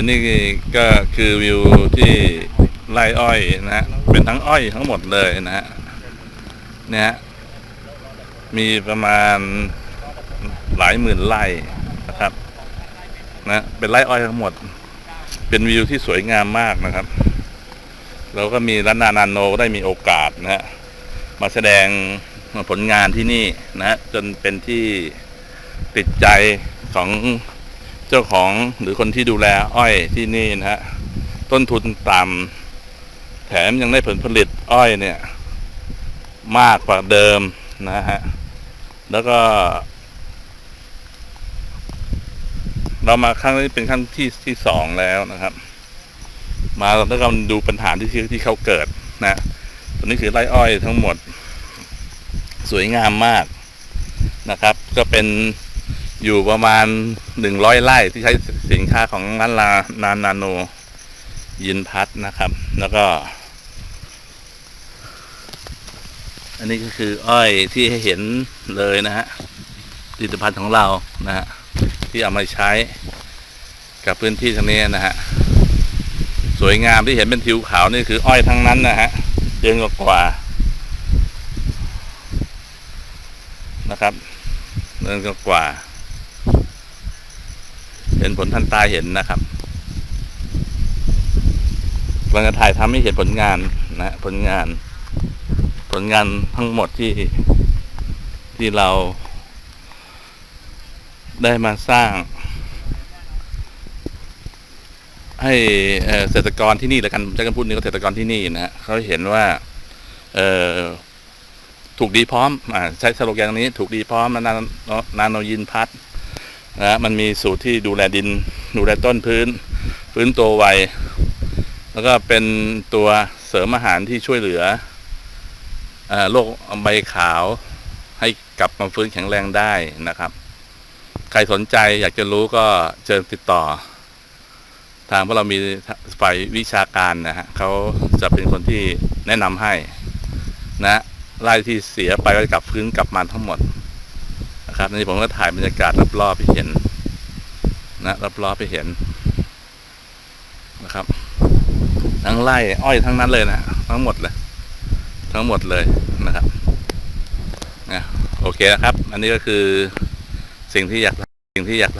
อันนี้ก็คือวิวที่ไรอ้อยนะฮะเป็นทั้งอ้อยทั้งหมดเลยนะฮะเนี่ย มีประมาณหลายหมื่นไร่นะครับ นะเป็นไร่อ้อยทั้งหมด เป็นวิวที่สวยงามมากนะครับเราก็มีรัตนานาโนได้มีโอกาสนะฮะมาแสดงผลงานที่นี่นะฮะจนเป็นที่ติดใจของ เจ้าของหรือคนที่ดูแลอ้อยที่นี่นะฮะต้นทุนต่ำแถมยังได้ผลผลิตอ้อยเนี่ย มากกว่าเดิมนะฮะแล้วก็ เรามาครั้งนี้เป็นครั้งที่ที่สองแล้วนะครับ มาแล้วก็ดูปัญหาที่ที่ที่เขาเกิดนะตอนนี้คือไร่อ้อยทั้งหมด สวยงามมากนะครับ ก็เป็น อยู่ประมาณหนึ่งร้อยไร่ที่ใช้สินค้าของร้านลานานนาโนยินพัทนะครับ แล้วก็ อันนี้ก็คืออ้อยที่ให้เห็นเลยนะฮะผลิตภัณฑ์ของเรานะฮะที่เอามาใช้กับพื้นที่ทางนี้นะฮะสวยงามที่เห็นเป็นทิวขาวนี่คืออ้อยทั้งนั้นนะฮะเดือนกว่านะครับเดือนกว่า เห็นผลทันตาเห็นนะครับกำลังจะถ่ายทำให้เห็นผลงานนะผลงาน ผลงานทั้งหมดที่ที่เรา ได้มาสร้าง ให้เกษตรกรที่นี่แล้วกันใช้คำพูดนี้ก็เกษตรกรที่นี่นะฮะเขาเห็นว่าเออถูกดีพร้อม อ่า ใช้สโลแกนนี้ ถูกดีพร้อมนานานาโนยินพัด นะมันมีสูตรที่ดูแลดิน ดูแลต้นพื้นฟื้นตัวไว แล้วก็เป็นตัวเสริมอาหารที่ช่วยเหลืออโรคใบขาวให้กลับมาฟื้นแข็งแรงได้นะครับ ใครสนใจอยากจะรู้ก็เชิญติดต่อ ทางพวกเรามีฝ่ายวิชาการนะฮะเขาจะเป็นคนที่แนะนำให้นะไร่ที่เสียไปก็กลับพื้นกลับมาทั้งหมด นะครับนี่ผมก็ถ่ายบรรยากาศรอบๆให้เห็น นะรอบๆให้เห็นนะครับ ทั้งไร่อ้อยทั้งนั้นเลยนะทั้งหมดเลยทั้งหมดเลยนะครับนะโอเคนะครับ อันนี้ก็คือสิ่งที่อยากสิ่งที่อยาก